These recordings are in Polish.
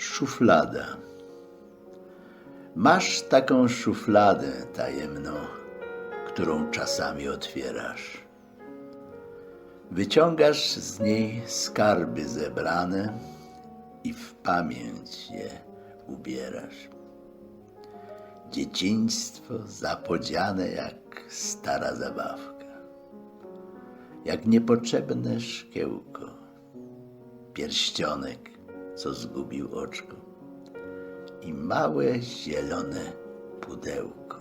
Szuflada. Masz taką szufladę tajemną, którą czasami otwierasz. Wyciągasz z niej skarby zebrane i w pamięć je ubierasz. Dzieciństwo zapodziane jak stara zabawka, jak niepotrzebne szkiełko, pierścionek, co zgubił oczko i małe zielone pudełko.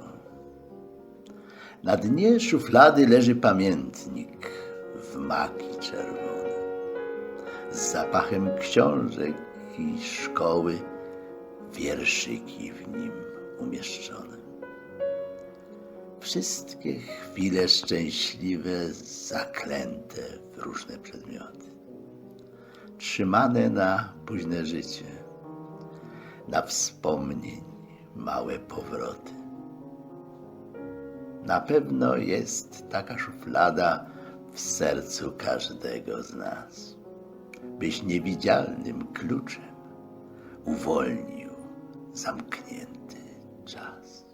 Na dnie szuflady leży pamiętnik w maki czerwone, z zapachem książek i szkoły, wierszyki w nim umieszczone. Wszystkie chwile szczęśliwe zaklęte w różne przedmioty, trzymane na późne życie, na wspomnień małe powroty. Na pewno jest taka szuflada w sercu każdego z nas, byś niewidzialnym kluczem uwolnił zamknięty czas.